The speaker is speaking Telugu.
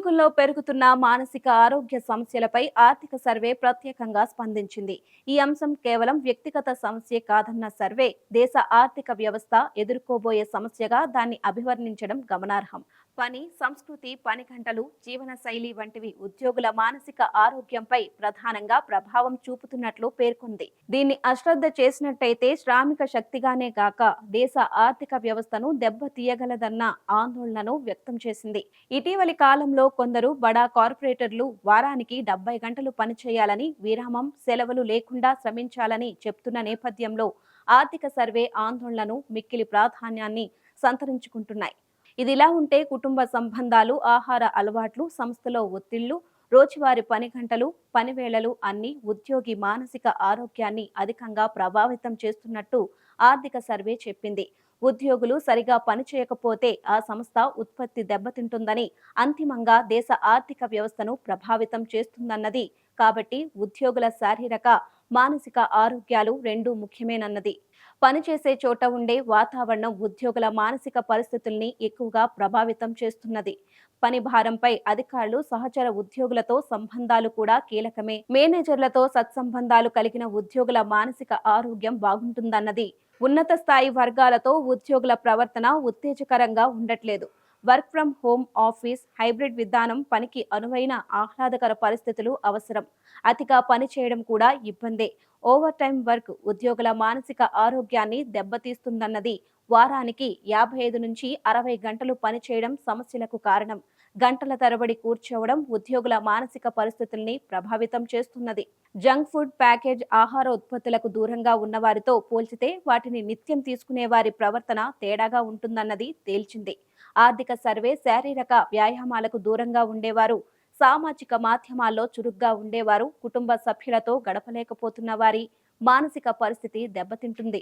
ఉద్యోగుల్లో పెరుగుతున్న మానసిక ఆరోగ్య సమస్యలపై ఆర్థిక సర్వే ప్రత్యేకంగా స్పందించింది. ఈ అంశం కేవలం వ్యక్తిగత సమస్య కాదన్న సర్వే దేశ ఆర్థిక వ్యవస్థ ఎదుర్కోబోయే సమస్యగా దాన్ని అభివర్ణించడం గమనార్హం. పని సంస్కృతి పని గంటలు జీవన శైలి వంటివి ఉద్యోగుల మానసిక ఆరోగ్యంపై ప్రధానంగా ప్రభావం చూపుతున్నట్లు పేర్కొంది. దీన్ని అశ్రద్ధ చేసినట్టయితే శ్రామిక శక్తిగానే కాక దేశ ఆర్థిక వ్యవస్థను దెబ్బతీయగలదన్న ఆందోళనను వ్యక్తం చేసింది. ఇటీవలి కాలంలో కొందరు బడా కార్పొరేటర్లు వారానికి డెబ్బై గంటలు పనిచేయాలని విరామం సెలవులు లేకుండా శ్రమించాలని చెప్తున్న నేపథ్యంలో ఆర్థిక సర్వే ఆందోళనను మిక్కిలి ప్రాధాన్యాన్ని సంతరించుకుంటున్నాయి. ఇదిలా ఉంటే కుటుంబ సంబంధాలు ఆహార అలవాట్లు సంస్థలో ఒత్తిళ్ళు రోజువారి పని గంటలు పనివేళలు అన్నీ ఉద్యోగి మానసిక ఆరోగ్యాన్ని అధికంగా ప్రభావితం చేస్తున్నట్టు ఆర్థిక సర్వే చెప్పింది. ఉద్యోగులు సరిగా పని చేయకపోతే ఆ సంస్థ ఉత్పత్తి దెబ్బతింటుందని అంతిమంగా దేశ ఆర్థిక వ్యవస్థను ప్రభావితం చేస్తుందన్నది. కాబట్టి ఉద్యోగుల శారీరక మానసిక ఆరోగ్యాలు రెండూ ముఖ్యమేనన్నది. పనిచేసే చోట ఉండే వాతావరణం ఉద్యోగుల మానసిక పరిస్థితుల్ని ఎక్కువగా ప్రభావితం చేస్తున్నది. పని భారంపై అధికారులు సహచర ఉద్యోగులతో సంబంధాలు కూడా కీలకమే. మేనేజర్లతో సత్సంబంధాలు కలిగిన ఉద్యోగుల మానసిక ఆరోగ్యం బాగుంటుందన్నది. ఉన్నత స్థాయి వర్గాలతో ఉద్యోగుల ప్రవర్తన ఉత్తేజకరంగా ఉండట్లేదు. Work from home office hybrid విధానం పనికి అనువైన ఆహ్లాదకర పరిస్థితులు అవసరం. అతిగా పని చేయడం కూడా ఇబ్బందే. ఓవర్ టైం వర్క్ ఉద్యోగుల మానసిక ఆరోగ్యాన్ని దెబ్బతీస్తుందన్నది వారానికి యాభై ఐదు నుంచి అరవై గంటలు పనిచేయడం సమస్యలకు కారణం. గంటల తరబడి కూర్చోవడం ఉద్యోగుల మానసిక పరిస్థితుల్ని ప్రభావితం చేస్తున్నది. జంక్ ఫుడ్ ప్యాకేజ్ ఆహార ఉత్పత్తులకు దూరంగా ఉన్నవారితో పోల్చితే వాటిని నిత్యం తీసుకునే వారి ప్రవర్తన తేడాగా ఉంటుందన్నది తేల్చింది. ఆర్థిక సర్వే శారీరక వ్యాయామాలకు దూరంగా ఉండేవారు సామాజిక మాధ్యమాల్లో చురుగ్గా ఉండేవారు. కుటుంబ సభ్యులతో గడపలేకపోతున్న వారి మానసిక పరిస్థితి దెబ్బతింటుంది.